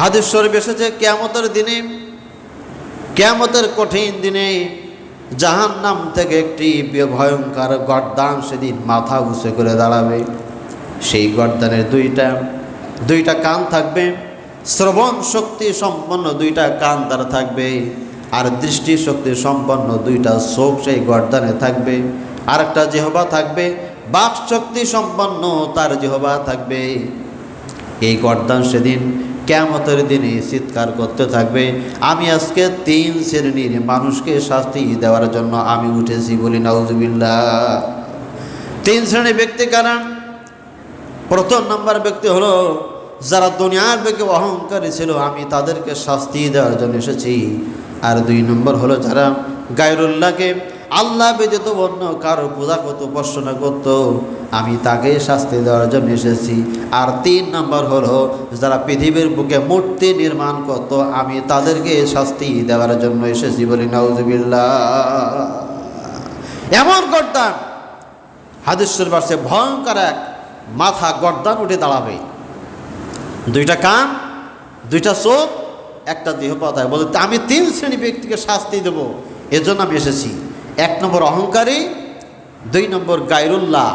হাদিস শরীফ এসেছে, কেয়ামতের দিনে, কেয়ামতের কঠিন দিনে জাহান নাম থেকে একটি ভয়ঙ্কর গর্দান সেদিন মাথা উঁচে করে দাঁড়াবে। সেই গর্দানের দুইটা দুইটা কান থাকবে, শ্রবণ শক্তি সম্পন্ন দুইটা কান তার থাকবে, আর দৃষ্টি শক্তি সম্পন্ন দুইটা চোখ সেই গর্দানে থাকবে। আর একটা জেহবা থাকবে, বাক শক্তি সম্পন্ন তার জেহবা থাকবে। এই গর্দান সেদিন কেমতের দিনে চিৎকার করতে থাকবে। আমি আজকে তিন শ্রেণির মানুষকে শাস্তি দেওয়ার জন্য আমি উঠেছি বলি নাউজুবিল্লা তিন শ্রেণির ব্যক্তি কারণ প্রথম নম্বর ব্যক্তি হলো, যারা দুনিয়ার বেগে অহংকারী ছিল, আমি তাদেরকে শাস্তি দেওয়ার জন্য এসেছি। আর দুই নম্বর হলো যারা গায়রুল্লাহকে আল্লাহ ব্যতীত অন্য কারও পূজা করতো উপাসনা করত। আমি তাকে শাস্তি দেওয়ার জন্য এসেছি। আর তিন নম্বর হলো, যারা পৃথিবীর বুকে মূর্তি নির্মাণ করত, আমি তাদেরকে শাস্তি দেওয়ার জন্য এসেছি বলি, নাউজুবিল্লাহ। এমন গর্দান হাদিসের বাসে ভয়ঙ্কর এক মাথা গর্দান উঠে দাঁড়াবে। দুইটা কান, দুইটা চোখ, একটা দেহ পাতায় বলতে, আমি তিন শ্রেণি ব্যক্তিকে শাস্তি দেব এজন্য আমি এসেছি। নম্বর অহংকারী, দুই নম্বর গায়রুল্লাহ।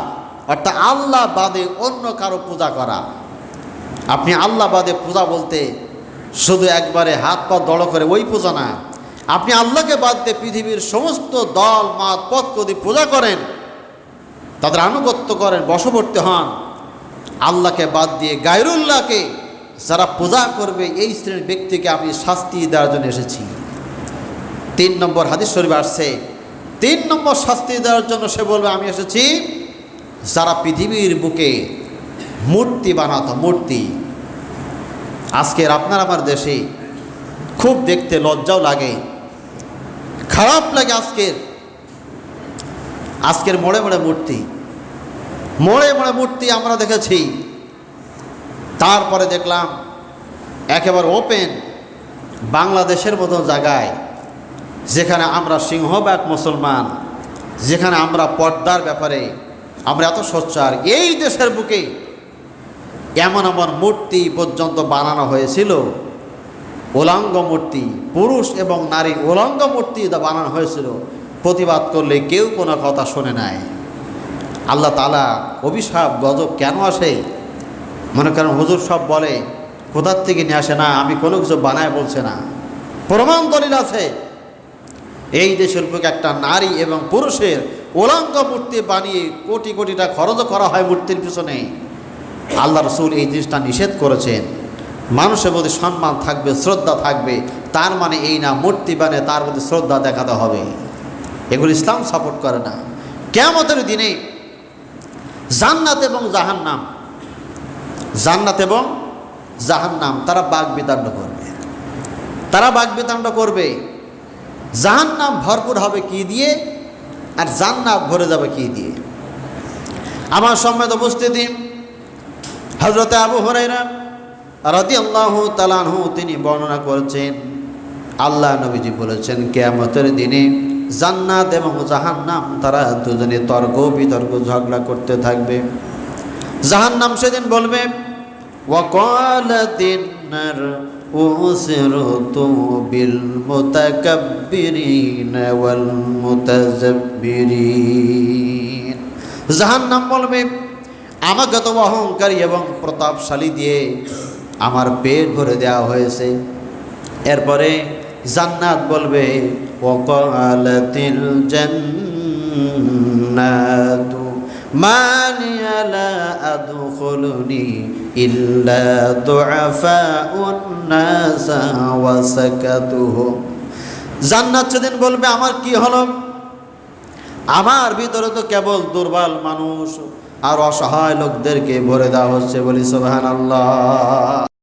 অর্থাৎ আল্লাহ বাদে অন্য কারও পূজা করা। আপনি আল্লাহ বাদে পূজা বলতে শুধু একবারে হাত পা দড় করে ওই পূজা না। আপনি আল্লাহকে বাদ দিয়ে পৃথিবীর সমস্ত দল, মাত, পথ কদি পূজা করেন, তাদের আনুগত্য করেন, বশবর্তী হন। আল্লাহকে বাদ দিয়ে গায়রুল্লাহকে যারা পূজা করবে, এই শ্রেণির ব্যক্তিকে আমি শাস্তি দেওয়ার জন্য এসেছি। তিন নম্বর হাদিস শরীফ আসছে তিন নম্বর শাস্তি দেওয়ার জন্য সে বলবে, আমি এসেছি যারা পৃথিবীর বুকে মূর্তি বানাতো, মূর্তি। আজকের আপনার আমার দেশে খুব দেখতে লজ্জাও লাগে, খারাপ লাগে আজকের। আজকের মোড়ে মোড়ে মূর্তি, মোড়ে মোড়ে মূর্তি আমরা দেখেছি। তারপরে দেখলাম, একেবারে ওপেন বাংলাদেশের মতো জায়গায় যেখানে আমরা সিংহবাগ মুসলমান, যেখানে আমরা পর্দার ব্যাপারে আমরা এত সোচ্চার, এই দেশের বুকে এমন এমন মূর্তি পর্যন্ত বানানো হয়েছিল। ওলাঙ্গ মূর্তি, পুরুষ এবং নারী ওলাঙ্গ মূর্তি বানানো হয়েছিল। প্রতিবাদ করলে কেউ কোনো কথা শোনে নাই। আল্লাহ তালা অভিশাপ, গজব কেন আসে? মনে করেন হুজুর সব বলে কোথার থেকে নিয়ে আসে না? আমি কোনো কিছু বানায় বলছে না। প্রমাণ দলিল আছে। এই দেশের বুকে একটা নারী এবং পুরুষের ওলাঙ্গ মূর্তি বানিয়ে কোটি কোটিটা খরচ করা হয় মূর্তির পিছনে। আল্লাহ রসুল এই জিনিসটা নিষেধ করেছেন। মানুষের প্রতি সম্মান থাকবে, শ্রদ্ধা থাকবে, তার মানে এই না মূর্তি বানিয়ে তার প্রতি শ্রদ্ধা দেখাতে হবে। এগুলো ইসলাম সাপোর্ট করে না। কেমতের দিনে জান্নাত এবং জাহান্নাম, জান্নাত এবং জাহান্নাম, তারা বাঘ বিতাণ্ড করবে। তারা বাঘ বিতাণ্ড করবে। জাহান্নাম ভরপুর হবে কি দিয়ে আর জান্নাত ভরে যাবে কি দিয়ে? আমার সম্মেত উপস্থিতি হজরতে আবু হরাইরা রাদি আল্লাহ তালানহু তিনি বর্ণনা করেছেন, আল্লাহ নবীজি বলেছেন, কেয়ামতের দিনে জান্নাত এবং জাহান্নাম তারা দুজনে তর্ক বিতর্ক ঝগড়া করতে থাকবে। জাহান্নাম সেদিন বলবে ওয়াকালাতিন মুতাকাব্বিরিন ওয়াল মুতাজাব্বিরিন জাহান্নাম বলবে, আমাকে তো অহংকারী এবং প্রতাপশালী দিয়ে আমার পেট ভরে দেওয়া হয়েছে। এরপরে জান্নাত বলবে, ওকালাতিল জান্নাতু মানিয়া লা আদখুলুনি ইল্লা দুআফাউন নাসা ওয়া সাকাতুহুম জান্নাত সেদিন বলবে, আমার কি হলো? আমার ভিতরে তো কেবল দুর্বল মানুষ আর অসহায় লোকদেরকে ভরে দেওয়া হচ্ছে বলি সোহান আল্লাহ